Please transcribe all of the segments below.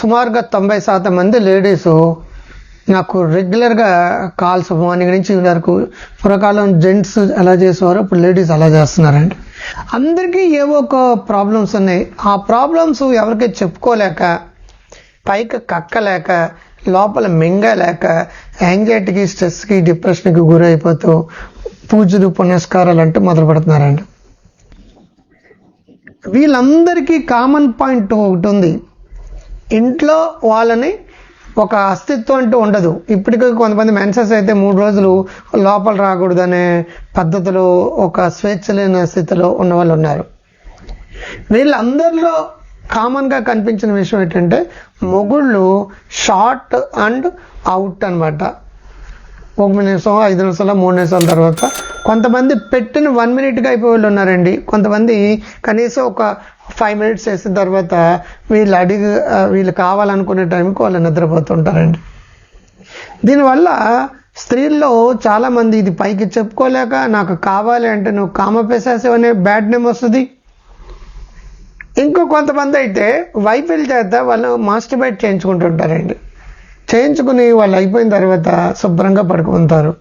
సుమారుగా తొంభై శాతం మంది లేడీస్ నాకు రెగ్యులర్గా కాల్స్ మార్నింగ్ నుంచి వరకు పూర్వకాలం జెంట్స్ ఎలా చేసేవారు ఇప్పుడు లేడీస్ అలా చేస్తున్నారండి. అందరికీ ఏవో ఒక ప్రాబ్లమ్స్ ఉన్నాయి. ఆ ప్రాబ్లమ్స్ ఎవరికి చెప్పుకోలేక పైకి కక్కలేక లోపల మింగలేక యాంగ్జైటీకి స్ట్రెస్కి డిప్రెషన్కి గురైపోతూ పూజలు పునస్కారాలు అంటూ మొదలు పెడుతున్నారండి. వీళ్ళందరికీ కామన్ పాయింట్ ఒకటి ఉంది. ఇంట్లో వాళ్ళని ఒక అస్తిత్వం అంటూ ఉండదు. ఇప్పటికీ కొంతమంది మెన్సెస్ అయితే మూడు రోజులు లోపల రాకూడదనే పద్ధతిలో ఒక స్వేచ్ఛ లేని స్థితిలో ఉన్న వాళ్ళు ఉన్నారు. వీళ్ళందరిలో కామన్గా కనిపించిన విషయం ఏంటంటే మొగుళ్ళు షార్ట్ అండ్ అవుట్ అన్నమాట. ఒక నిమిషం ఐదు నిమిషాలు మూడు నిమిషాల తర్వాత కొంతమంది పెట్టిన వన్ మినిట్గా అయిపోయి వాళ్ళు ఉన్నారండి. కొంతమంది కనీసం ఒక ఫైవ్ మినిట్స్ చేసిన తర్వాత వీళ్ళు అడిగి వీళ్ళు కావాలనుకునే టైంకి వాళ్ళు నిద్రపోతుంటారండి. దీనివల్ల స్త్రీల్లో చాలామంది ఇది పైకి చెప్పుకోలేక నాకు కావాలి అంటే నువ్వు కామపేసేసావు అనే బ్యాడ్ నేమ్ వస్తుంది. ఇంకో కొంతమంది అయితే వైఫల్ చేత వాళ్ళు మాస్టిబేట్ చేయించుకుంటుంటారండి. చేయించుకుని వాళ్ళు అయిపోయిన తర్వాత శుభ్రంగా పడుకుంటారు.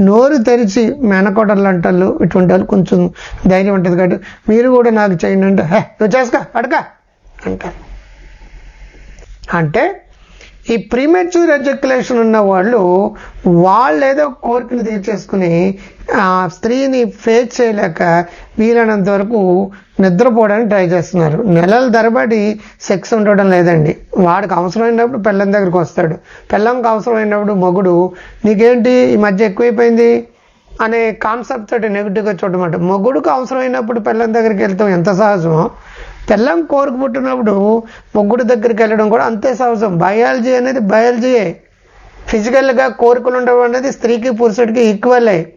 నోరు తెరిచి మేనకోటలు అంటారు ఇటువంటి వాళ్ళు కొంచెం ధైర్యం ఉంటుంది కాబట్టి మీరు కూడా నాకు చేయండి అంటే హే నువ్వు చేసుకో అడక అంటారు. అంటే ఈ ప్రీమెచ్యూర్ ఎజక్యులేషన్ ఉన్న వాళ్ళు వాళ్ళు ఏదో కోరికలు తీర్చేసుకుని ఆ స్త్రీని ఫేస్ చేయలేక వీలైనంత వరకు నిద్రపోవడానికి ట్రై చేస్తున్నారు. నెలల తరబడి సెక్స్ ఉండడం లేదండి. వాడికి అవసరమైనప్పుడు పెళ్ళం దగ్గరికి వస్తాడు. పెళ్ళంకి అవసరమైనప్పుడు మొగుడు నీకేంటి ఈ మధ్య ఎక్కువైపోయింది? అనే కాన్సెప్ట్ తోటి నెగిటివ్గా చూడమాట. మొగుడుకు అవసరమైనప్పుడు పెళ్ళం దగ్గరికి వెళ్తాం ఎంత సహజమో పెళ్ళం కోరిక పుట్టినప్పుడు మొగ్గుడు దగ్గరికి వెళ్ళడం కూడా అంతే సహజం. బయాలజీ అనేది బయాలజీయే. ఫిజికల్గా కోరికలు ఉండడం అనేది స్త్రీకి పురుషుడికి ఈక్వలే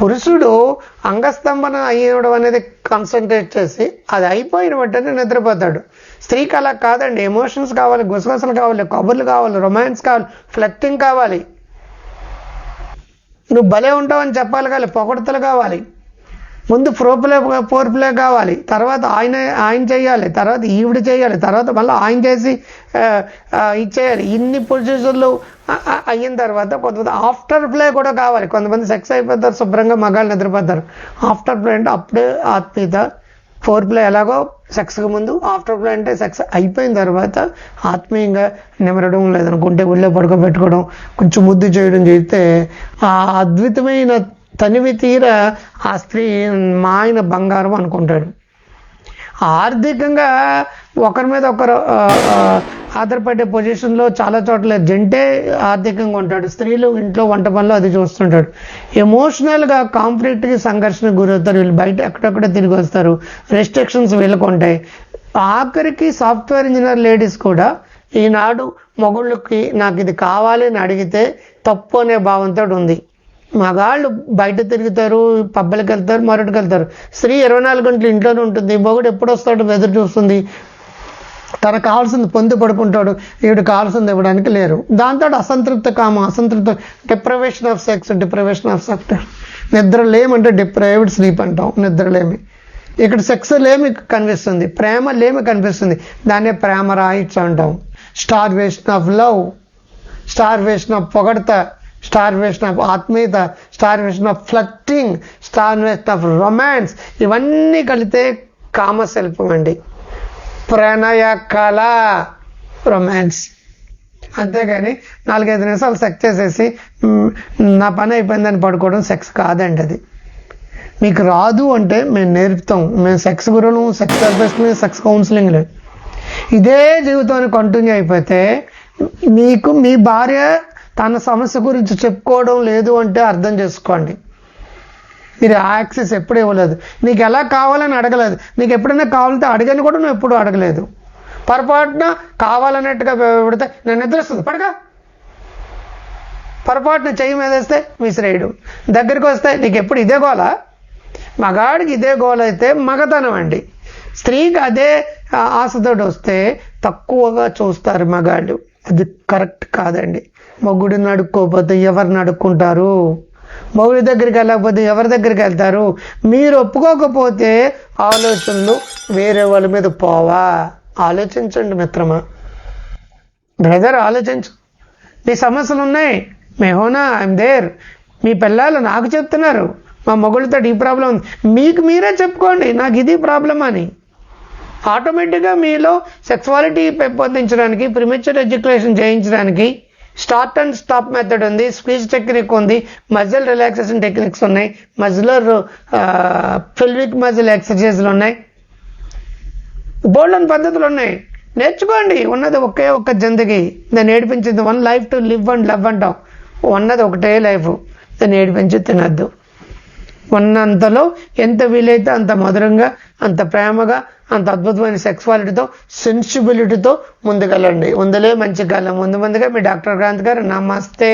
పురుషుడు అంగస్తంభన అయ్యడం అనేది కాన్సన్ట్రేట్ చేసి అది అయిపోయిన వెంటనే నిద్రపోతాడు. స్త్రీకి అలా కాదండి. ఎమోషన్స్ కావాలి గుసగుసలు కావాలి కబుర్లు కావాలి రొమాన్స్ కావాలి ఫ్లట్టింగ్ కావాలి. నువ్వు భలే ఉంటావని చెప్పాలి కావాలి పొగడతలు కావాలి. ముందు ప్రోప్లే పోర్పులే కావాలి. తర్వాత ఆయన ఆయన చేయాలి. తర్వాత ఈవిడ చేయాలి. తర్వాత మళ్ళీ ఆయన చేసి ఇచ్చేయాలి. ఇన్ని పొజిషన్లు అయిన తర్వాత కొంతమంది ఆఫ్టర్ ప్లే కూడా కావాలి. కొంతమంది సెక్స్ అయిపోతారు శుభ్రంగా మగాళ్ళు నిద్రపోతారు. ఆఫ్టర్ ప్లే అంటే అప్పుడే ఆత్మీయత. ఫోర్ ప్లే ఎలాగో సెక్స్కి ముందు ఆఫ్టర్ ప్లే అంటే సెక్స్ అయిపోయిన తర్వాత ఆత్మీయంగా నిమరడం లేదనుకుంటే ఒళ్ళో పడుకోబెట్టుకోవడం కొంచెం ముద్దు చేయడం చేస్తే ఆ అద్భుతమైన తనివి తీర ఆ స్త్రీ మా ఆయన బంగారం అనుకుంటాడు. ఆర్థికంగా ఒకరి మీద ఒకరు ఆధారపడే పొజిషన్లో చాలా చోట్ల జంటే ఆర్థికంగా ఉంటాడు. స్త్రీలు ఇంట్లో వంట పనులు అది చూస్తుంటాడు. ఎమోషనల్గా కాన్ఫ్లిక్ట్కి సంఘర్షణ గురవుతారు. వీళ్ళు బయట ఎక్కడెక్కడ తిరిగి వస్తారు. రెస్ట్రిక్షన్స్ వీళ్ళకు ఉంటాయి. ఆఖరికి సాఫ్ట్వేర్ ఇంజనీర్ లేడీస్ కూడా ఈనాడు మొగుళ్ళకి నాకు ఇది కావాలి అని అడిగితే తప్పు అనే భావంతో ఉంది. మగాళ్ళు బయట తిరుగుతారు పబ్బలకి వెళ్తారు మరొకటికి వెళ్తారు. స్త్రీ ఇరవై నాలుగు గంటలు ఇంట్లోనే ఉంటుంది. మొగుడు ఎప్పుడు వస్తాడు ఎదురు చూస్తుంది. తనకు కావాల్సింది పొంది పడుకుంటాడు. ఈవిడ కావాల్సింది ఇవ్వడానికి లేరు. దాంతో అసంతృప్త కామ అసంతృప్త deprivation of sex deprivation of sex నిద్ర లేమంటే డిప్రైవ్డ్ స్లీప్ అంటాం. నిద్రలేమి ఇక్కడ సెక్స్ లేమి కనిపిస్తుంది. ప్రేమ లేమి కనిపిస్తుంది. దాన్నే ప్రేమ రాయిట్స్ అంటాం. Starvation of love starvation of పొగడత. Starvation of ఆత్మీయత starvation of flirting starvation of romance ఇవన్నీ కలితే కామశిల్పం అండి. ప్రణయ కళ రొమాన్స్ అంతేగాని నాలుగైదు నిమిషాలు సెక్స్ చేసేసి నా పని అయిపోయిందని పడుకోవడం సెక్స్ కాదండి అది. మీకు రాదు అంటే మేము నేర్పుతాం. మేము సెక్స్ గురువులు సెక్స్ థెరపిస్ట్ సెక్స్ కౌన్సిలింగ్ లేదు ఇదే జీవితాన్ని కంటిన్యూ అయిపోతే మీకు మీ భార్య తన సమస్య గురించి చెప్పుకోవడం లేదు అంటే అర్థం చేసుకోండి. మీరు యాక్సెస్ ఎప్పుడు ఇవ్వలేదు. నీకు ఎలా కావాలని అడగలేదు. నీకు ఎప్పుడైనా కావాలంటే అడగని కూడా నువ్వు ఎప్పుడు అడగలేదు. పొరపాటున కావాలన్నట్టుగా పెడితే నేను నిద్రస్తుంది పడగా పొరపాటున చెయ్యి మీద వేస్తే విసిరేయడం. దగ్గరికి వస్తే నీకు ఎప్పుడు ఇదే గోల? మగాడికి ఇదే గోల అయితే మగతనం అండి. స్త్రీకి అదే ఆశతోటి వస్తే తక్కువగా చూస్తారు మగాళ్ళు. అది కరెక్ట్ కాదండి. మొగుడిని అడుక్కోపోతే ఎవరిని అడుక్కుంటారు మొగుడి దగ్గరికి వెళ్ళకపోతే ఎవరి దగ్గరికి వెళ్తారు? మీరు ఒప్పుకోకపోతే ఆలోచనలు వేరే వాళ్ళ మీద పోవా? ఆలోచించండి మిత్రమా. బ్రదర్ ఆలోచించు. నీ సమస్యలు ఉన్నాయి. మేహోనా ఐఎమ్ దేర్. మీ పిల్లలు నాకు చెప్తున్నారు. మా మొగుళ్ళతో ఈ ప్రాబ్లం ఉంది. మీకు మీరే చెప్పుకోండి. నాకు ఇది ప్రాబ్లం అని ఆటోమేటిక్గా మీలో సెక్సువాలిటీ పెంపొందించడానికి ప్రిమెచ్యూర్ ఎడ్యుకేషన్ చేయించడానికి స్టార్ట్ అండ్ స్టాప్ మెథడ్ ఉంది స్పీచ్ టెక్నిక్ ఉంది మజిల్ రిలాక్సేషన్ టెక్నిక్స్ ఉన్నాయి మజిలర్ ఫిల్విక్ మజిల్ ఎక్సర్సైజ్లు ఉన్నాయి. బోల్డన్ పద్ధతులు ఉన్నాయి. నేర్చుకోండి ఉన్నది ఒకే ఒక్క జిందగీ. దాన్ని ఏడిపించింది one life to live and love అంటాం ఉన్నది ఒకటే లైఫ్ దాన్ని ఏడిపించి తినద్దు. ఉన్నంతలో ఎంత వీలైతే అంత మధురంగా అంత ప్రేమగా అంత అద్భుతమైన సెక్సువాలిటీతో సెన్సిబిలిటీతో ముందుకెళ్ళండి. ఉందలే మంచి కాలం. ముందు ముందుగా మీ డాక్టర్ క్రాంత్ గారు నమస్తే.